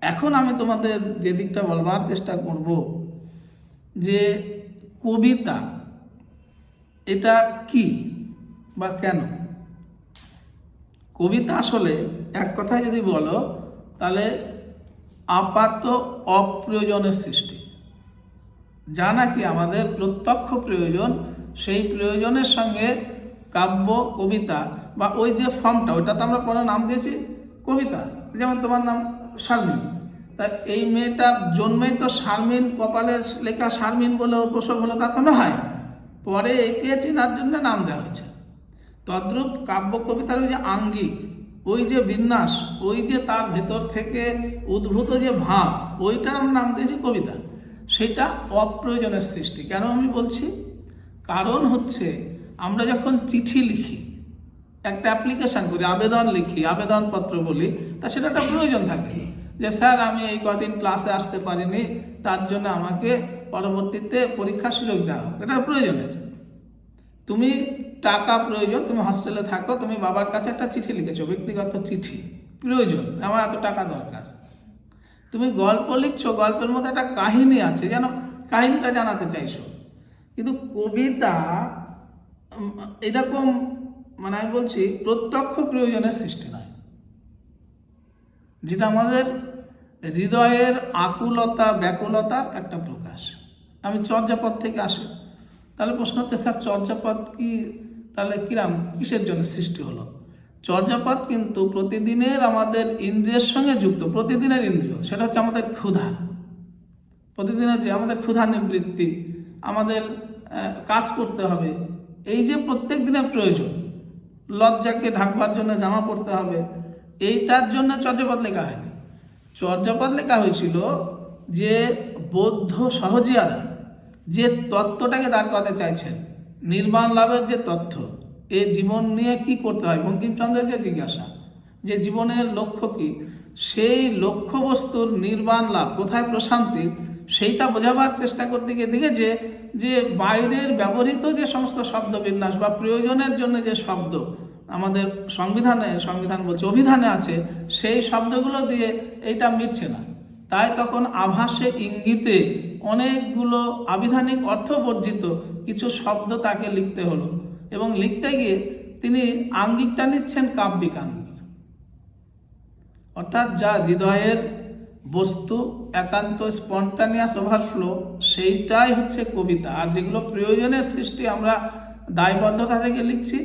এখন আমি তোমাদের যে দিকটা বলবার চেষ্টা করব যে কবিতা এটা কি বা কেন? কবিতা আসলে এক কথায় যদি বলো, তাহলে আপাত অপ্রয়োজনের সৃষ্টি। যা নাকি আমাদের প্রত্যক্ষ প্রয়োজন, সেই প্রয়োজনের সঙ্গে কাব্য, কবিতা বা ওই যে ফর্মটা ওটা তো আমরা কোনো নাম দিয়েছি? কবিতা। যেমন তোমার নাম শারমিন। তা এই মেয়েটা জন্মেই তো শারমিন কপালের লেখা শারমিন বলে ওর প্রসব হলো তো নয়। পরে একে চেনার জন্য নাম দেওয়া হয়েছে। তদ্রূপ কাব্য কবিতার ওই যে আঙ্গিক, ওই যে বিন্যাস, ওই যে তার ভেতর থেকে উদ্ভূত যে ভাব, ওইটার আমরা নাম দিয়েছি কবিতা। সেটা অপ্রয়োজনের সৃষ্টি। কেন আমি বলছি? কারণ হচ্ছে আমরা যখন চিঠি লিখি একটা অ্যাপ্লিকেশান করি, আবেদন লিখি, আবেদনপত্র বলি, তা সেটা একটা প্রয়োজন থাকে। যে স্যার, আমি এই কদিন ক্লাসে আসতে পারিনি, তার জন্য আমাকে পরবর্তীতে পরীক্ষার সুযোগ দেওয়া হোক, এটা প্রয়োজনের। তুমি টাকা প্রয়োজন, তুমি হস্টেলে থাকো, তুমি বাবার কাছে একটা চিঠি লিখেছো, ব্যক্তিগত চিঠি, প্রয়োজন, আমার এত টাকা দরকার। তুমি গল্প লিখছো, গল্পের মধ্যে একটা কাহিনী আছে, যেন কাহিনীটা জানাতে চাইছো। কিন্তু কবিতা এরকম মানে আমি বলছি, প্রত্যক্ষ প্রয়োজনের সৃষ্টি নয়। যেটা আমাদের হৃদয়ের আকুলতা, ব্যাকুলতার একটা প্রকাশ। আমি চর্যাপদ থেকে আসি। তাহলে প্রশ্ন হচ্ছে, স্যার, চর্যাপদ কি? তাহলে কিরাম? কিসের জন্য সৃষ্টি হলো? চর্যাপদ কিন্তু প্রতিদিনের আমাদের ইন্দ্রিয়ের সঙ্গে যুক্ত, প্রতিদিনের ইন্দ্রিয়। সেটা হচ্ছে আমাদের ক্ষুধা। প্রতিদিনের যে আমাদের ক্ষুধা নিবৃত্তি, আমাদের কাজ করতে হবে, এই যে প্রত্যেক দিনের প্রয়োজন লজ্জাকে ঢাকবার জন্য জামা পরতে হবে। এইটার জন্য চর্যাপদ লেখা হয়নি। চর্যাপদ লেখা হয়েছিল যে বৌদ্ধ সহজিয়ারা যে তত্ত্বটাকে দাঁড় করাতে চাইছেন, নির্মাণ লাভের যে তথ্য, এ জীবন নিয়ে কি করতে হয়? বঙ্কিমচন্দ্রের যে জিজ্ঞাসা, যে জীবনের লক্ষ্য কি? সেই লক্ষ্যবস্তুর নির্মাণ লাভ কোথায় প্রশান্তি, সেইটা বোঝাবার চেষ্টা করতে গিয়ে দেখেছে যে বাইরের ব্যবহৃত যে সমস্ত শব্দ বিন্যাস বা প্রয়োজনের জন্য যে শব্দ আমাদের সংবিধানে, সংবিধান বলছে, অভিধানে আছে, সেই শব্দগুলো দিয়ে এইটা মিটছে না। তাই তখন আভাসে ইঙ্গিতে অনেকগুলো আবিধানিক অর্থ বর্জিত কিছু শব্দ তাকে লিখতে হলো এবং লিখতে গিয়ে তিনি আঙ্গিকটা নিচ্ছেন কাব্যিক আঙ্গিক। অর্থাৎ যা হৃদয়ের বস্তু, একান্ত স্পন্টানিয়াস ওভারফ্লো, সেইটাই হচ্ছে কবিতা। আর যেগুলো প্রয়োজনের সৃষ্টি আমরা দায়বদ্ধতা থেকে লিখছি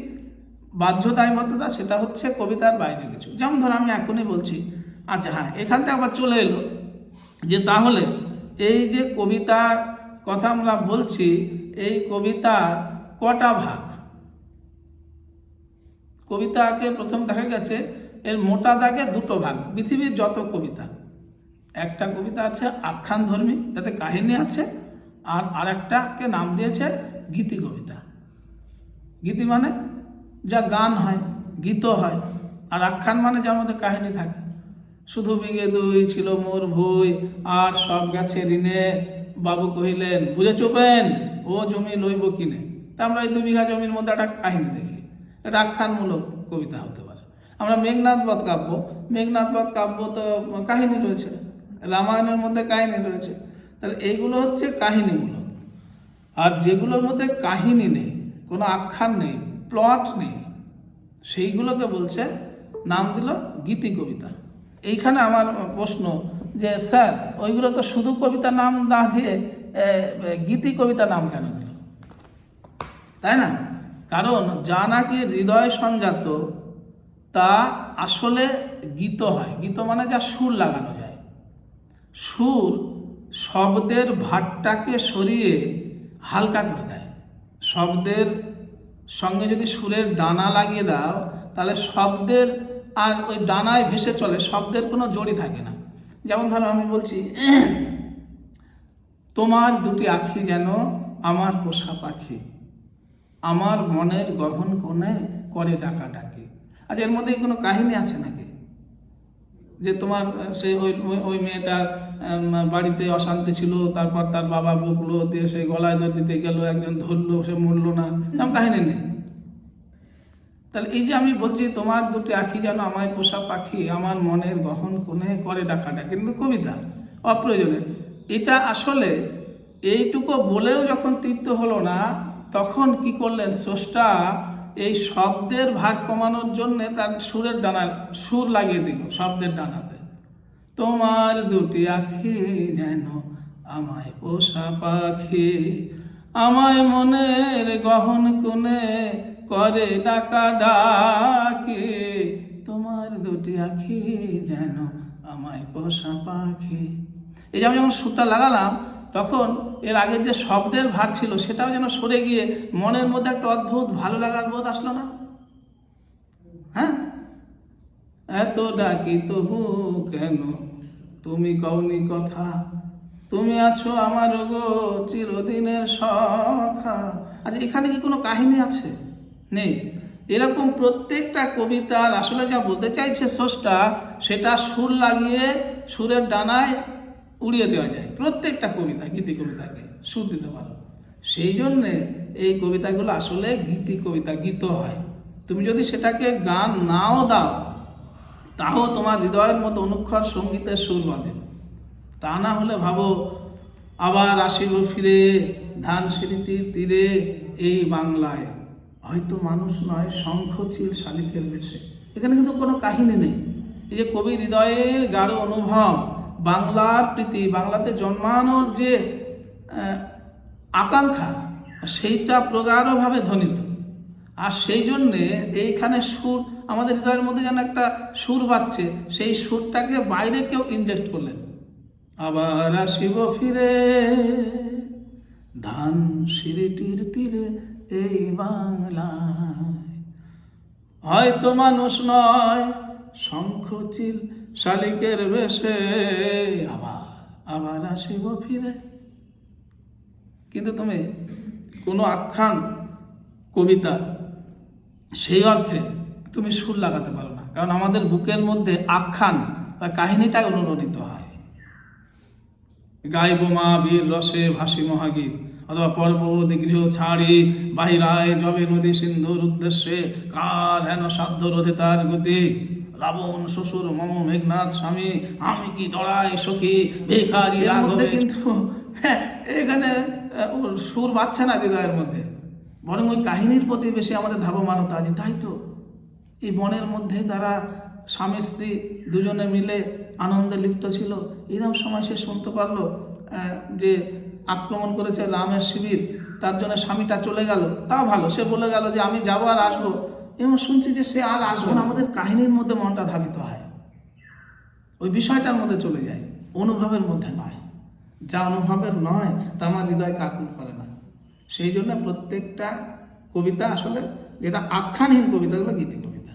বাহ্য দায়বদ্ধতা সেটা হচ্ছে কবিতার বাইরে কিছু। যেমন ধর আমি এখনই বলছি আচ্ছা হ্যাঁ এখান থেকে আবার চলে এলো যে তাহলে এই যে কবিতার কথা আমরা বলছি, এই কবিতা কটা ভাগ? কবিতাকে প্রথম দেখা গেছে, এর মোটা দাগে দুটো ভাগ। পৃথিবীর যত কবিতা, একটা কবিতা আছে আখ্যান ধর্মী যাতে কাহিনী আছে, আর আরেকটাকে নাম দিয়েছে গীতি কবিতা। গীতি মানে যা গান হয় গীত হয়, আর আখ্যান মানে যার মধ্যে কাহিনী থাকে। শুধু বিঘে দুই ছিল মোর ভুই, আর সব গেছে ঋণে। বাবু কহিলেন বুঝে চোপেন ও জমি লইব কিনে? তা আমরা এই দু বিঘা জমির মধ্যে একটা কাহিনী দেখি। এটা আখ্যানমূলক কবিতা হতে পারে। আমরা মেঘনাথ বধ কাব্য মেঘনাথ বধ কাব্য তো কাহিনী রয়েছে, রামায়ণের মধ্যে কাহিনী রয়েছে। তাহলে এইগুলো হচ্ছে কাহিনীমূলক। আর যেগুলোর মধ্যে কাহিনী নেই, কোনো আখ্যান নেই প্লট নেই। সেইগুলোকে বলছে, নাম দিল গীতি কবিতা। এইখানে আমার প্রশ্ন যে, স্যার, ওইগুলো তো শুধু কবিতা নাম না দিয়ে গীতি কবিতা নাম কেন দিল? তাই না? কারণ যা নাকি হৃদয় সংজাত তা আসলে গীত হয়। গীত মানে যা সুর লাগানো যায়। সুর শব্দের ভাটটাকে সরিয়ে হালকা করে দেয়। শব্দের সঙ্গে যদি সুরের ডানা লাগিয়ে দাও, তাহলে শব্দের আর ওই ডানায় ভেসে চলে, শব্দের কোনো জড়ি থাকে না। যেমন ধরো আমি বলছি, তোমার দুটি আখি যেন আমার পোষা পাখি, আমার মনের গহন কোণে করে ডাকা ডাকে। আজ এর মধ্যে কোনো কাহিনী আছে নাকি? যে তোমার সেই ওই, ওই- মেয়েটার বাড়িতে অশান্তি ছিল, তারপর তার বাবা বকলো, দিয়ে সে গলায় দর দিতে গেল, একজন ধরলো, সে মরলো না। এরকম কাহিনী নেই। তাহলে এই যে আমি বলছি, তোমার দুটি আখি যেন আমায় পোষা পাখি, আমার মনের গহন কোণে করে ডাকাটা কিন্তু কবিতা অপ্রয়োজনে এটা আসলে এইটুকু বলেও যখন তৃপ্ত হলো না, তখন কি করলেন স্রষ্টা? এই শব্দের ভার কমানোর জন্য তার সুরের ডানা, সুর লাগিয়ে দিল, শব্দের ডানাতে। তোমার দুটি আখি যেন আমায় পোষা পাখি। আমায় মনের গহন কোণে করে ডাকা ডাকি। তোমার দুটি আখি যেন আমায় পোষা পাখি। এই যে আমি যখন সুরটা লাগালাম, তখন এর আগে যে শব্দের ভার ছিল, সেটাও যেন সরে গিয়ে মনের মধ্যে একটা অদ্ভুত ভালো লাগার বোধ আসলো না? হ্যাঁ? এত ডাকি তবু কেন? তুমি কওনি কথা। তুমি আছো আমার গো চিরদিনের সখা। আচ্ছা এখানে কি কোনো কাহিনী আছে? নেই। এরকম প্রত্যেকটা কবিতার আসলে যা বলতে চাইছে স্রষ্টা, সেটা সুর লাগিয়ে সুরের ডানায় উড়িয়ে দেওয়া যায়। প্রত্যেকটা কবিতা, গীতি কবিতাকে সুর দিতে পারো। সেই জন্যে এই কবিতাগুলো আসলে গীতি কবিতা, গীত হয়। তুমি যদি সেটাকে গান নাও দাও তাও তোমার হৃদয়ের মতো অনুক্ষর সঙ্গীতের সুর বাঁধে। তা না হলে ভাবো, আবার আসিব ফিরে ধান সিঁড়িটির তীরে এই বাংলায়। হয়তো মানুষ নয় শঙ্খ চিল শালিকের বেশে। এখানে কিন্তু কোনো কাহিনী নেই। এই যে কবি হৃদয়ের গাঢ় অনুভব, বাংলার প্রীতি, বাংলাতে জন্মানোর যে আকাঙ্ক্ষা, সেইটা প্রগাঢ়ভাবে ধ্বনিত। আর সেই জন্যে এইখানে সুর, আমাদের হৃদয়ের মধ্যে যেন একটা সুর বাজছে, সেই সুরটাকে বাইরে কেউ ইনজেক্ট করলেন। আবার আসিব ফিরে, ধান সিঁড়িটির তীরে এই বাংলায়। হয়তো মানুষ নয়, শঙ্খচিল শালিকের বেশে, আবার আবার আসিব ফিরে। কিন্তু তুমি কোনো আখ্যান, কবিতা সেই অর্থে তুমি সুর লাগাতে পারো না। কারণ আমাদের বুকের মধ্যে আখ্যান বা কাহিনীটাই অনুরণিত হয়। গাইব মা বীর রসে ভাসি মহাগীত অথবা পর্বত গৃহ ছাড়ি বাহিরায় জবে নদী সিন্ধুর উদ্দেশ্যে কার হেন সাধ্য রোধে তার গতি? রাবণ শ্বশুর মম মেঘনাথ স্বামী আমি কি ডরাই সখী বেকারি রাঘবে কিন্তু হ্যাঁ, এখানে ওর সুর বাজছে না হৃদয়ের মধ্যে। বরং ওই কাহিনীর প্রতি বেশি আমাদের ধাবমানতা আছে, তাই তো? এই বনের মধ্যে তারা স্বামী, স্ত্রী দুজনে মিলে আনন্দে লিপ্ত ছিল। এরকম সময় সে শুনতে পারল যে আক্রমণ করেছে রামের শিবির, তার জন্য স্বামীটা চলে গেল। তাও ভালো, সে বলে গেল যে আমি যাব আর আসব। এবং শুনছি যে সে আর আসব না। আমাদের কাহিনীর মধ্যে মনটা ধাবিত হয়। ওই বিষয়টার মধ্যে চলে যায়। অনুভবের মধ্যে নয়। যা অনুভবের নয়, তা আমার হৃদয় কাকুল করে না। সেই জন্য প্রত্যেকটা কবিতা আসলে যেটা আখ্যানহীন কবিতাগুলো গীতি কবিতা।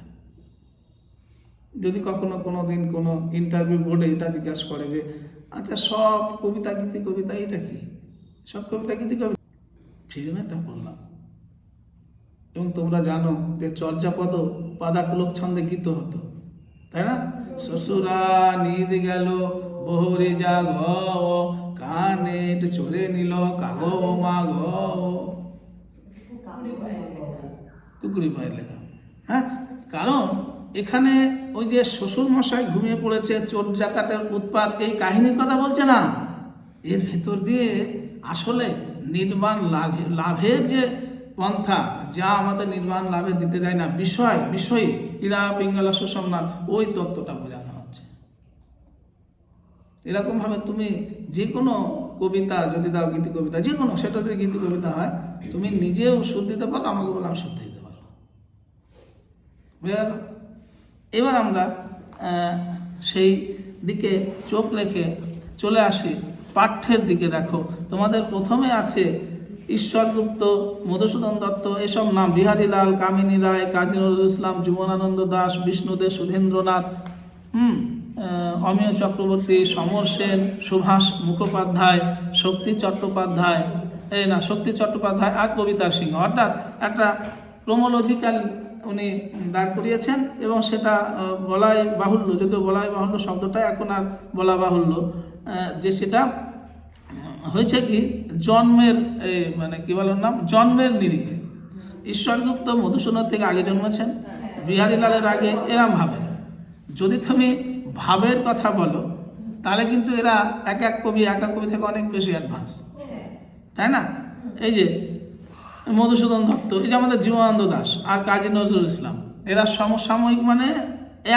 যদি কখনো কোনো দিন কোনো ইন্টারভিউ বোর্ডে এটা জিজ্ঞাসা করে যে আচ্ছা সব কবিতা গীতি কবিতা এটা কি? সব কবিতা গীতি কবিতা সেই জন্য এটা বললাম। এবং তোমরা জানো যে চর্যাপদ পাদাকুলক ছন্দে গীত হতো। তাই না? শ্বশুরা নিদ গেল বহরে যা গ কানেট চড়ে নিল, কাগ মা গ কুকুরি লেখা। হ্যাঁ কারণ এখানে ওই যে শ্বশুর মশাই ঘুমিয়ে পড়েছে, চোর ডাকাতের উৎপাত, এই কাহিনীর কথা বলছে না? এর ভেতর দিয়ে আসলে নির্বাণ লাভে লাভের যে পন্থা, যা আমাদের নির্বাণ লাভে দিতে দেয় না, বিষয় বিষয় ইরা, পিঙ্গলা সুসম্মান ওই তত্ত্বটা বোঝানো। এরকমভাবে তুমি যে কোনো কবিতা যদি দাও, গীতি কবিতা যে কোনো সেটা যদি গীতি কবিতা হয়, তুমি নিজেও সুর দিতে পারো আমাকে বলে, আমি সুর দিতে পারো এবার আমরা সেই দিকে চোখ রেখে চলে আসি পাঠ্যের দিকে। দেখো, তোমাদের প্রথমে আছে ঈশ্বরগুপ্ত, মধুসূদন দত্ত, এসব নাম বিহারীলাল কামিনী রায়, কাজী নজরুল ইসলাম জীবনানন্দ দাস বিষ্ণুদেব সুধেন্দ্রনাথ। হুম অমিয় চক্রবর্তী, সমর সেন, সুভাষ মুখোপাধ্যায়, শক্তি চট্টোপাধ্যায়, এই না, শক্তি চট্টোপাধ্যায় আর কবিতা সিংহ। অর্থাৎ একটা ক্রোমোলজিক্যাল উনি দাঁড় করিয়েছেন এবং সেটা বলাই বাহুল্য, যদিও বলাই বাহুল্য শব্দটা এখন আর বলা বাহুল্য যে সেটা হয়েছে কি, জন্মের মানে কি বলার নাম? জন্মের নিরিখে। ঈশ্বরগুপ্ত মধুসূদন থেকে আগে জন্মেছেন, বিহারীলালের আগে এরম ভাবে। যদি তুমি ভাবের কথা বলো, তাহলে কিন্তু এরা এক এক কবি, এক এক কবি থেকে অনেক বেশি অ্যাডভান্স তাই না? এই যে মধুসূদন দত্ত, এই যে আমাদের জীবনানন্দ দাস আর কাজী নজরুল ইসলাম, এরা সমসাময়িক মানে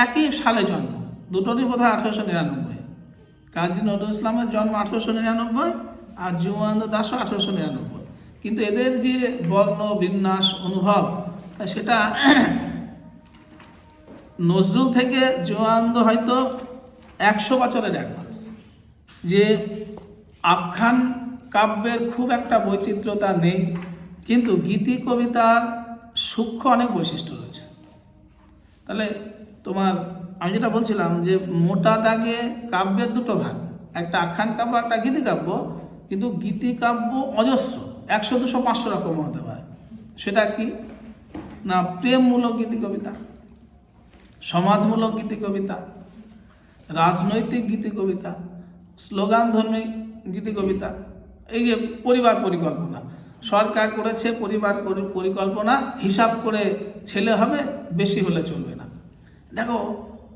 একই সালে জন্ম, দুটোরই বোধ হয় আঠেরোশো নিরানব্বই। কাজী নজরুল ইসলামের জন্ম আঠেরোশো নিরানব্বই আর জীবনানন্দ দাসও আঠেরোশো নিরানব্বই। কিন্তু এদের যে বর্ণ, বিন্যাস, অনুভব, সেটা নজরুল থেকে জীবনানন্দ হয়তো একশো বছরের অ্যাডভান্স যে আখ্যান কাব্যের খুব একটা বৈচিত্র্যতা নেই, কিন্তু গীতি, কবিতার সূক্ষ্ম অনেক বৈশিষ্ট্য রয়েছে। তাহলে তোমার, আমি যেটা বলছিলাম যে মোটা দাগে কাব্যের দুটো ভাগ, একটা আখ্যান কাব্য, একটা গীতি কাব্য, কিন্তু গীতি কাব্য অজস্র, একশো, দুশো, পাঁচশো রকম হতে পারে। সেটা কি? না, প্রেমমূলক গীতি, কবিতা। সমাজমূলক গীতি কবিতা, রাজনৈতিক গীতি কবিতা, স্লোগান ধর্মী গীতি কবিতা, এই যে পরিবার পরিকল্পনা। সরকার করেছে পরিবার পরিকল্পনা, হিসাব করে ছেলে হবে, বেশি হলে চলবে না। দেখো,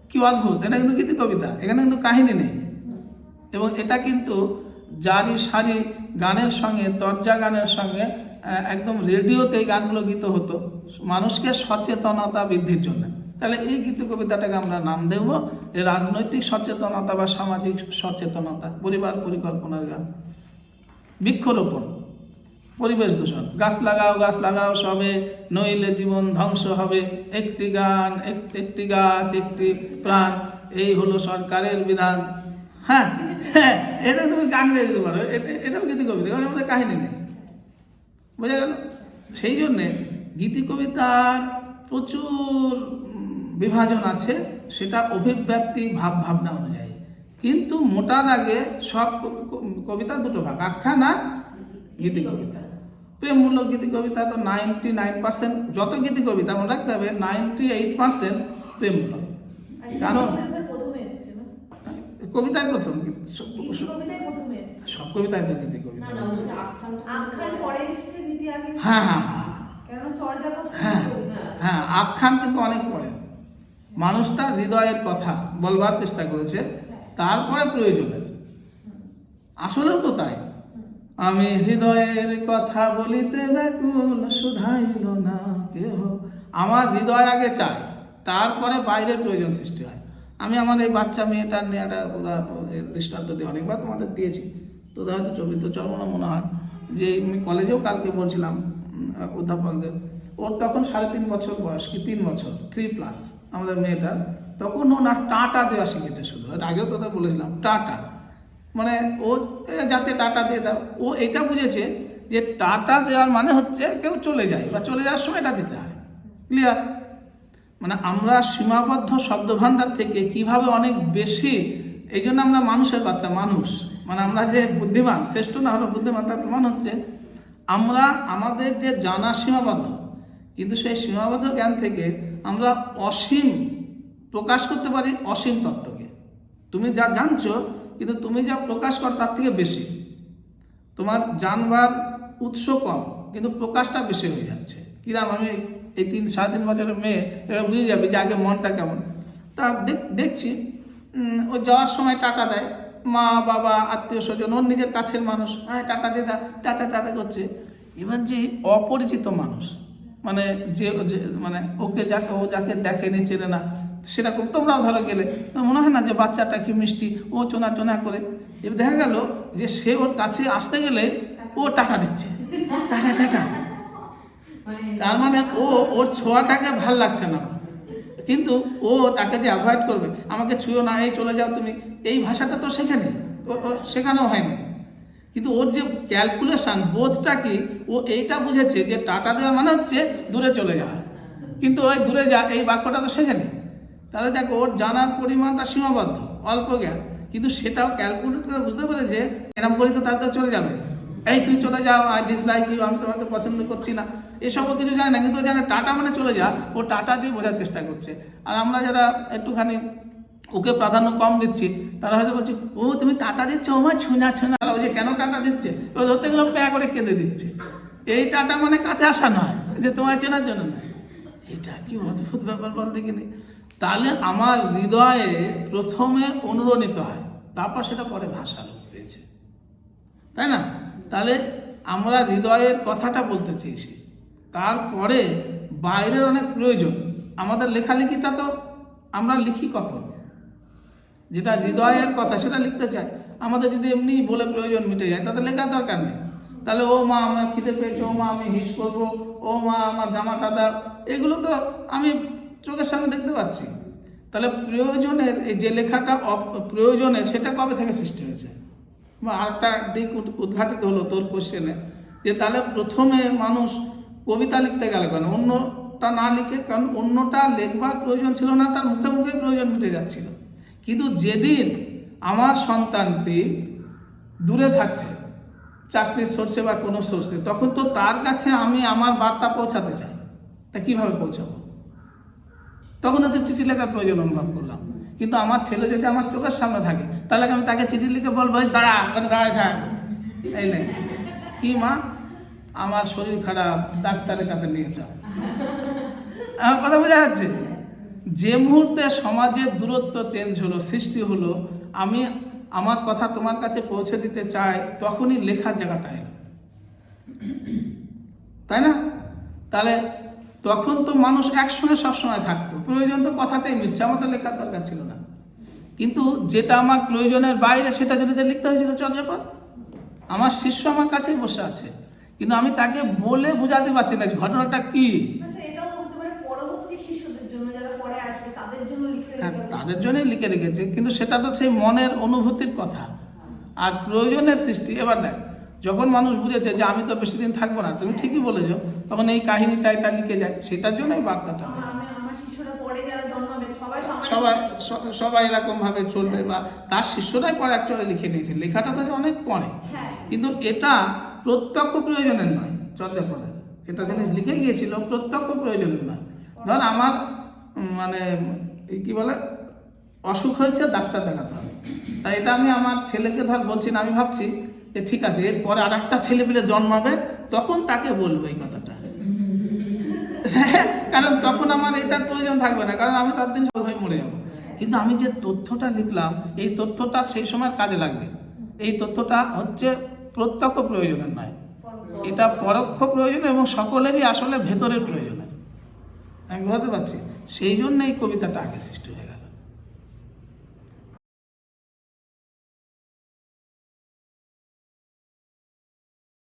কি অদ্ভুত, এটা কিন্তু গীতি কবিতা, এখানে কিন্তু কাহিনী নেই। এবং এটা কিন্তু জারি সারি গানের সঙ্গে, তর্জা গানের সঙ্গে একদম রেডিওতে গানগুলো গীত হতো। মানুষকে সচেতনতা বৃদ্ধির জন্য। তাহলে এই গীত কবিতাটাকে আমরা নাম দেব রাজনৈতিক সচেতনতা বা সামাজিক সচেতনতা, পরিবার পরিকল্পনার গান। বৃক্ষরোপণ, পরিবেশ দূষণ, গাছ লাগাও গাছ লাগাও সবে, নইলে জীবন ধ্বংস হবে। একটি গান একটি গাছ, একটি প্রাণ, এই হলো সরকারের বিধান। হ্যাঁ হ্যাঁ এটা তুমি গান গেয়ে দিতে পারো এটা- এটাও গীতি কবিতা কারণ আমাদের কাহিনী নেই। বোঝা গেল? সেই জন্যে গীতি কবিতার প্রচুর বিভাজন আছে সেটা অভিব্যক্তি ভাব ভাবনা অনুযায়ী। কিন্তু মোটা দাগে সব কবিতা দুটো ভাগ আখ্যান আর গীতি কবিতা। প্রেমমূলক গীতি কবিতা তো নাইনটি নাইন পার্সেন্ট যত গীতি কবিতা মনে রাখতে হবে নাইনটি এইট পার্সেন্ট প্রেমমূলক। কারণ- প্রথমে কবিতায় প্রথম সব- কবিতায় প্রথমে এসছে। সব কবিতায় তো গীতি কবিতা হ্যাঁ হ্যাঁ হ্যাঁ। হ্যাঁ হ্যাঁ আখ্যান কিন্তু অনেক পরে। মানুষ তার হৃদয়ের কথা বলবার চেষ্টা করেছে, তারপরে প্রয়োজনের। আসলেও তো তাই। আমি হৃদয়ের কথা বলিতে ব্যাকুল শুধাইল না কেহ। আমার হৃদয় আগে চায়, তারপরে বাইরের প্রয়োজন সৃষ্টি হয়। আমি আমার এই বাচ্চা মেয়েটার নিয়ে একটা দৃষ্টান্ত দিয়ে অনেকবার তোমাদের দিয়েছি। তো হয়তো চবিত চর্মনা মনে হয়। যে আমি কলেজেও কালকে বলছিলাম অধ্যাপকদের, ওর তখন সাড়ে তিন বছর বয়স, কি তিন বছর থ্রি প্লাস আমাদের মেয়েটার, তখন ও না টাটা দেওয়া শিখেছে শুধু। এর আগেও তোদের বলেছিলাম, টাটা। মানে ও যাচ্ছে টাটা দিয়ে দাও। ও এটা বুঝেছে যে টাটা দেওয়ার মানে হচ্ছে কেউ চলে যায় বা চলে যাওয়ার সময় এটা দিতে হয়। ক্লিয়ার মানে আমরা সীমাবদ্ধ শব্দভাণ্ডার থেকে কীভাবে অনেক বেশি, এই জন্য আমরা মানুষের বাচ্চা, মানুষ। মানে আমরা যে বুদ্ধিমান, শ্রেষ্ঠ না হলো বুদ্ধিমান, তার প্রমাণ হচ্ছে আমরা, আমাদের যে জানা সীমাবদ্ধ কিন্তু সেই সীমাবদ্ধ জ্ঞান থেকে আমরা অসীম প্রকাশ করতে পারি অসীম তত্ত্বকে। তুমি যা জানছো, কিন্তু তুমি যা প্রকাশ কর তার থেকে বেশি। তোমার জানবার উৎস কম, কিন্তু প্রকাশটা বেশি হয়ে যাচ্ছে। কিরাম আমি এই তিন, সাড়ে তিন বছরের মেয়ে, এবার বুঝে যাবে যে আগে মনটা কেমন। তা দেখ- দেখছি ও যাওয়ার সময় টাকা দেয়। মা, বাবা, আত্মীয় স্বজন, ওর নিজের কাছের মানুষ। হ্যাঁ টাকা দিয়ে দা টাটা টাটা করছে। এবার যে অপরিচিত মানুষ মানে যে মানে ওকে যাকে, ও যাকে দেখেনি চেনে না, সেরকম তোমরাও ধরো গেলে, মনে হয় না যে বাচ্চাটা কি মিষ্টি, ও চোনা চোনা করে। এবার দেখা গেল যে সে ওর কাছে আসতে গেলে ও টাটা দিচ্ছে। Tata tata. তার মানে ও, ওর ছোঁয়াটাকে ভালো লাগছে না। কিন্তু ও তাকে যে অ্যাভয়েড করবে, আমাকে ছুঁয়ো না, এই চলে যাও তুমি, এই ভাষাটা তো ওর ওর শেখানো হয়নি। কিন্তু ওর যে ক্যালকুলেশন বোধটা কি? ও এইটা বুঝেছে যে টাটা দেওয়া মানে হচ্ছে দূরে চলে যাওয়া। কিন্তু ওই দূরে যা, এই বাক্যটা তো শেখেনি। তাহলে দেখো, ওর জানার পরিমাণটা সীমাবদ্ধ, অল্প জ্ঞান। কিন্তু সেটাও ক্যালকুলেট বুঝতে পারে যে এরকম করি তো তার তো চলে যাবে। এই তুই চলে যাও আই ডিসলাইক ইউ আমি তোমাকে পছন্দ করছি না। এসবও কিছু জানে না, কিন্তু জানে টাটা মানে চলে যা ও টাটা দিয়ে বোঝার চেষ্টা করছে। আর আমরা যারা একটুখানি ওকে প্রাধান্য কম দিচ্ছি, তারা হয়তো বলছে, ও, তুমি টাটা দিচ্ছ? ও মা ছুঁনা ছুঁনা ওই যে কেন টাটা দিচ্ছে? ও ধরতে গেলে, প্যা করে কেঁদে দিচ্ছে। এই টাটা মানে কাছে আসা নয়, যে তোমায় চেনার জন্য নয়। এটা কি অদ্ভুত ব্যাপার বলতে দেখিনি। তাহলে আমার হৃদয়ে প্রথমে অনুরণিত হয়, তারপর সেটা পরে ভাষা লোক পেয়েছে। তাই না? তাহলে আমরা হৃদয়ের কথাটা বলতে চেয়েছি। তারপরে বাইরের অনেক প্রয়োজন। আমাদের লেখালেখিটা তো আমরা লিখি কখন? যেটা হৃদয়ের কথা সেটা লিখতে চায়। আমাদের যদি এমনি বলে প্রয়োজন মিটে যায়, তাতে লেখার দরকার নেই। তাহলে ও মা আমার খিদে পেয়েছে, ও মা আমি হিস করব, ও মা আমার জামাটা দাও। এগুলো তো আমি চোখের সামনে দেখতে পাচ্ছি। তাহলে প্রয়োজনের এই যে লেখাটা প্রয়োজনে সেটা কবে থেকে সৃষ্টি হয়েছে? বা আরেকটা দিক উদ- উদ্ঘাটিত হলো তোর কোশ্চেনে যে তাহলে প্রথমে মানুষ কবিতা লিখতে গেল কেন? অন্যটা না লিখে, কারণ অন্যটা লেখবার প্রয়োজন ছিল না, তার মুখে মুখে প্রয়োজন মিটে যাচ্ছিল। কিন্তু যেদিন আমার সন্তানটি দূরে থাকছে, চাকরির সোর্সে বা কোনো সোর্সে, তখন তো তার কাছে আমি আমার বার্তা পৌঁছাতে চাই। তা কীভাবে পৌঁছাবো? তখন তো চিঠি লেখার প্রয়োজন অনুভব করলাম। কিন্তু আমার ছেলে যদি আমার চোখের সামনে থাকে, তাহলে আমি তাকে চিঠি লিখে বলব, "এই দাঁড়া, ওখানে দাঁড়ায় থাক। এই নে। কি মা? আমার শরীর খারাপ, ডাক্তারের কাছে নিয়ে যাও। আমার কথা বোঝা যাচ্ছে? যে মুহূর্তে সমাজের দূরত্ব চেঞ্জ হলো, সৃষ্টি হলো, আমি আমার কথা তোমার কাছে পৌঁছে দিতে চাই, তখনই লেখার জায়গাটা এলো। তাই না? তাহলে তখন তো মানুষ একসঙ্গে সবসময় থাকতো, প্রয়োজন তো কথাতেই মিটছে আমার তো লেখার দরকার ছিল না। কিন্তু যেটা আমার প্রয়োজনের বাইরে, সেটা যদি লিখতে হয়েছিল চর্যাপদ? আমার শিষ্য আমার কাছেই বসে আছে, কিন্তু আমি তাকে বলে বোঝাতে পারছি না ঘটনাটা কি আচ্ছা, এটাও হতে পারে পরবর্তী শিশুদের জন্য যারা পরে আসবে তাদের জন্য লিখে হ্যাঁ তাদের জন্যই লিখে রেখেছে কিন্তু সেটা তো সেই মনের অনুভূতির কথা। আর প্রয়োজনের সৃষ্টি এবার দেখ যখন মানুষ বুঝেছে যে আমি তো বেশি দিন থাকব না তুমি ঠিকই বলেছ তখন এই কাহিনীটা এটা লিখে যায় সেটার জন্যই বার্তাটা। সবাই সবাই স- এরকম ভাবে চলবে বা তার শিষ্যরাই পরে অ্যাকচুয়ালি লিখে নিয়েছে লেখাটা তো অনেক পরে। হ্যাঁ। কিন্তু এটা প্রত্যক্ষ প্রয়োজনের নয় চর্যাপদের। এটা জিনিস লিখে গিয়েছিল প্রত্যক্ষ প্রয়োজনের নয়। ধর আমার মানে কি বলে, অসুখ হয়েছে, ডাক্তার দেখাতে হবে। তাই এটা আমি আমার ছেলেকে ধর বলছি না, আমি ভাবছি যে ঠিক আছে, এরপরে আর একটা ছেলে পেলে জন্মাবে, তখন তাকে বলব এই কথাটা। কারণ তখন আমার এটার প্রয়োজন থাকবে না, কারণ আমি তার দিন সব হয়ে মরে যাব। কিন্তু আমি যে তথ্যটা লিখলাম, এই তথ্যটা সেই সময় কাজে লাগবে। এই তথ্যটা হচ্ছে প্রত্যক্ষ প্রয়োজনের নয় এটা পরোক্ষ প্রয়োজন এবং সকলেরই আসলে ভেতরের প্রয়োজন। আমি বোঝাতে পারছি? সেই জন্য এই কবিতাটা আগে সৃষ্টি হয়ে